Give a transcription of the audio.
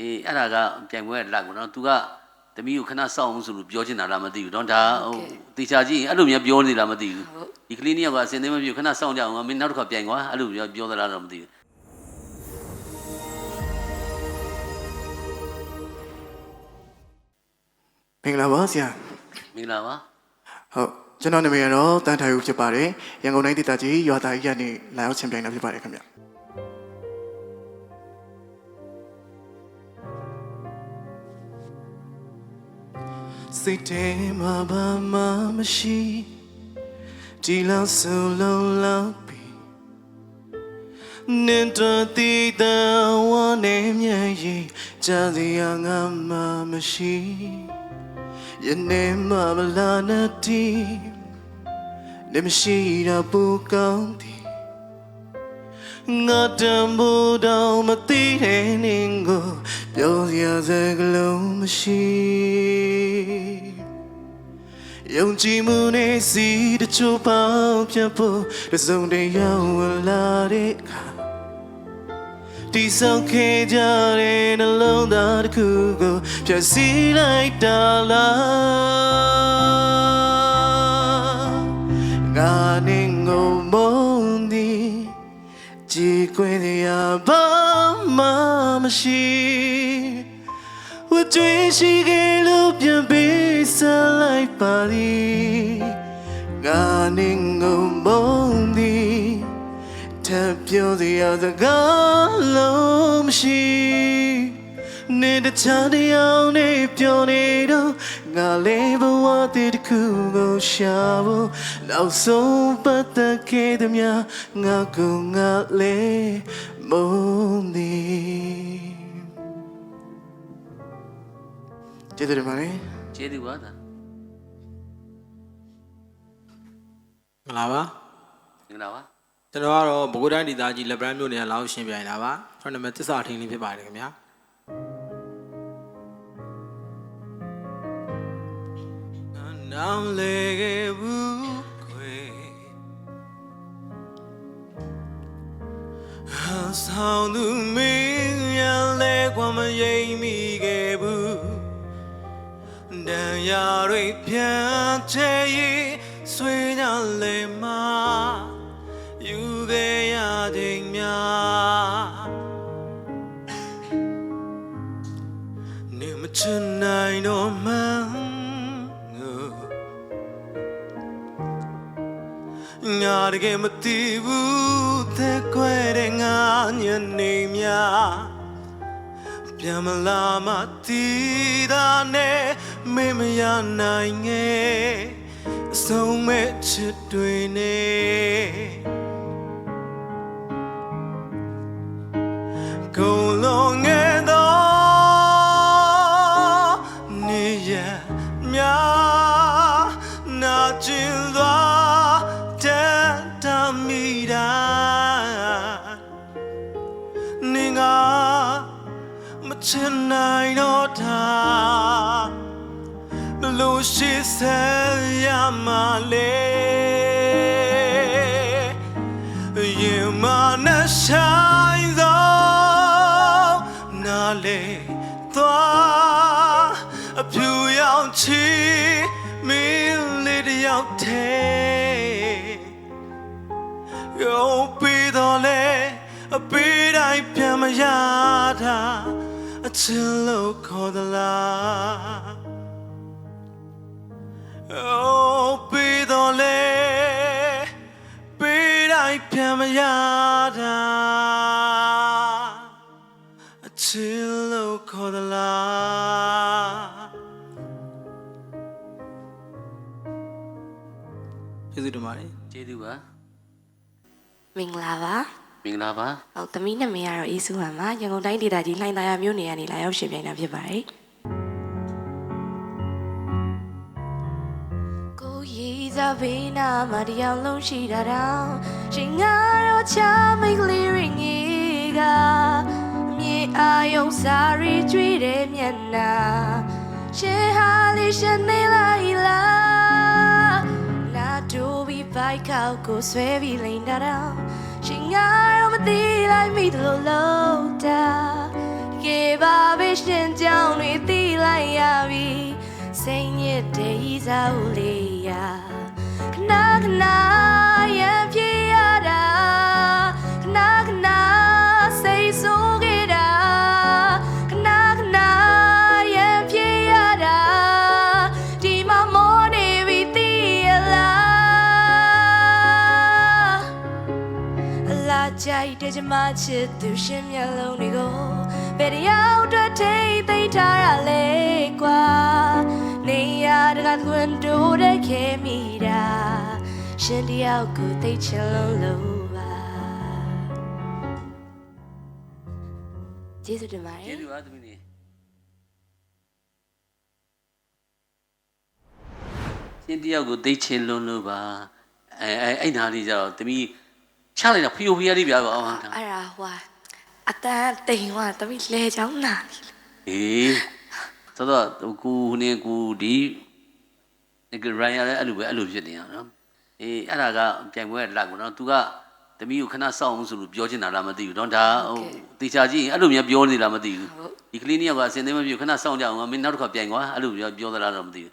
အေးအဲ့ဒါကပြိုင်ပွဲလက်ကိုနော် तू ကတမီးကိုခဏစောင့်အောင်ဆိုလို့ပြောချင်တာလားမသိဘူးနော်ဒါဟိုတေချာကြည့်ရင်အဲ့လိုမျိုးပြောနေလားမသိဘူးဒီကလေးနှစ်ယောက်ကအစင်သေးမပြေခဏစောင့်ကြအောင်မင်းနောက်တစ်ခါပြိုင်ကွာအဲ့လိုပြောပြောသလားတော့မသိဘူးမင်္ဂလာပါဆရာမင်္ဂလာပါဟုတ်ကျွန်တော်နာမည်ကတော့တန်ထိုင်ဦးဖြစ်ပါတယ်ရန်ကုန်တိုင်းဒေသကြီးရွာသားကြီးကနေလာရောက်ချင်ပြိုင်တာဖြစ်ပါတယ်ခင်ဗျ စိတ်ထဲမှာဘာမှမရှိဒီလောက်ဆိုလုံးလောက်ပြီနင်တို့တည်တဲ့ဝမ်းနဲ့မြည်ရင်ကြားစရာငါမှမရှိယနေ့မှမလာနဲ့တီနေမရှိတာပူကောင်းသည်ငါတံမိုးတော့မသိတဲ့နင်ကိုပြောစရာစကားလုံးမရှိ ယုံကြည်မှုနဲ့စီတချို့ပေါင်းပြဖို့တစ်စုံတည်းရောက်ဝင်လာတဲ့အခါဒီဆောင်ခဲ့ကြတဲ့နှလုံးသားတစ်ခုကိုဖြည့်စည်းလိုက်တာလားငါနဲ့ငုံမုန်းသည်ကြည်ခွေရဘာမှမရှိ ဝတ်ကြွေးရှိခဲ့လို့ပြန်ပေးဆက်လိုက်ပါသည်ငါနဲ့ငုံမုန်းသည်ထပ်ပြောစရာစကားလုံးမရှိနေတချားတရားနဲ့ပြောနေတော့ငါလေးဘဝတည်းတစ်ခုကိုရှာဖို့နောက်ဆုံးပတ်သက်ခဲ့သည်များငါကငါလေးမုန်းသည် ကျေးဇူးတင်ပါတယ်ကျေးဇူးပါဒါမင်္ဂလာပါမင်္ဂလာပါကျွန်တော်ကတော့ဘကိုးတိုင်းဒေသကြီးလက်ပန်းမြို့နယ်လောက်ရှင်းပြနေတာပါကျွန်တော်နာမည်သစ္စာထင်းလေးဖြစ်ပါတယ်ခင်ဗျာနောင်လေခဲ့ဘူးခွေဟာဆောင်သူမင်းရလဲကွာမရိပ်မိခဲ့ဘူး တန်ရာတွေပြန်ချေရေးဆွေးကြလေမှာယူခဲ့ရခြင်းများနေမချင်နိုင်တော့မှန်းငိုငါတကယ်မသိဘူးတဲ့ခွဲတဲ့ငါညနေများ ပြန်မလာမတီးတာနဲ့မင်းမရနိုင်ငယ်အဆုံးမဲ့ချစ်တွေနဲ့ကုန်လုံးငယ်သောနေရများနာကျင်သွား ချင်နိုင်တော့တာဘလို့ရှိဆက်ရမလဲ You wanna shine though နာလေသွားအဖြူရောင်ချီမင်းလေးတစ်ယောက်တည်းရောပြီးတော့လေအပေးတိုင်းပြန်မရတာ အချစ်လို့ခေါ်သလား Oh, be the lay, be like Pamaya. A chill call the la. ကျေးဇူးတင်ပါတယ်ကျေးဇူးပါမင်္ဂလာပါ မင်္ဂလာပါဟုတ်သမီးနာမည်ကတော့အေးစုဟန်ပါရန်ကုန်တိုင်းဒေသကြီးလှိုင်သာယာမြို့နယ်ကနေလာရောက်ရှင်ပြိုင်တာဖြစ်ပါတယ်ကိုရီစားဘေးနာမှာတရားလုံးရှိတာတော့ရှင်ငါတော့ချမိတ်ကလေးရင်းကြီးကအမြေအာယုံစားရီကျွေးတဲ့မျက်နှာရှင်ဟာလေးရှင်နေလိုက်လားနာတို့ပြီးဘိုက်ခောက်ကိုဆွဲပြီးလိန်တာတော့ရှ င်ငါတော့မသိလိုက်မိသလိုလုံးတာကေပါဘေရှင်ကြောင့်တွေသိလိုက်ရပြီစိတ်ညစ်တဲ့ဤစားဦးလေးရာခဏခဏ ကြိုက်တဲ့ကျမချစ်သူရှင်မျက်လုံးတွေကိုဘယ်တယောက်အတွက်ထိတ်သိမ်းထားရလဲကွာနေရတကသွန်တိုးတဲ့ခဲမိတာရှင်တယောက်ကိုသိချင်လုံးလို့ပါကျေးဇူးတင်ပါတယ်ကျေးဇူးပါသမီးလေးရှင်တယောက်ကိုသိချင်လွန်းလို့ပါအဲအဲအဲ့နာလေးကြတော့သမီး ချလိုက်တာဖီယိုဖီယာလေးပြပါအောင်ဟာအဲ့ဒါဟွာအတန်းတိမ်ဟွာတမိလဲချောင်းနာပြီအေးဆိုတော့ကူနေကူဒီဒီကရိုင်းရလည်းအဲ့လိုပဲအဲ့လိုဖြစ်နေတာနော်အေးအဲ့ဒါကပြိုင်ပွဲလက်ကောနော် तू ကသမီးကိုခဏစောင့်အောင်ဆိုလို့ပြောချင်တာလားမသိဘူးနော်ဒါဟိုတေချာကြည့်ရင်အဲ့လိုမျိုးပြောနေလားမသိဘူးဒီကလေးနှစ်ယောက်ကအစင်သေးမပြေခဏစောင့်ကြအောင်မင်းနောက်တစ်ခါပြိုင်ကွာအဲ့လိုပြောပြောသလားတော့မသိဘူး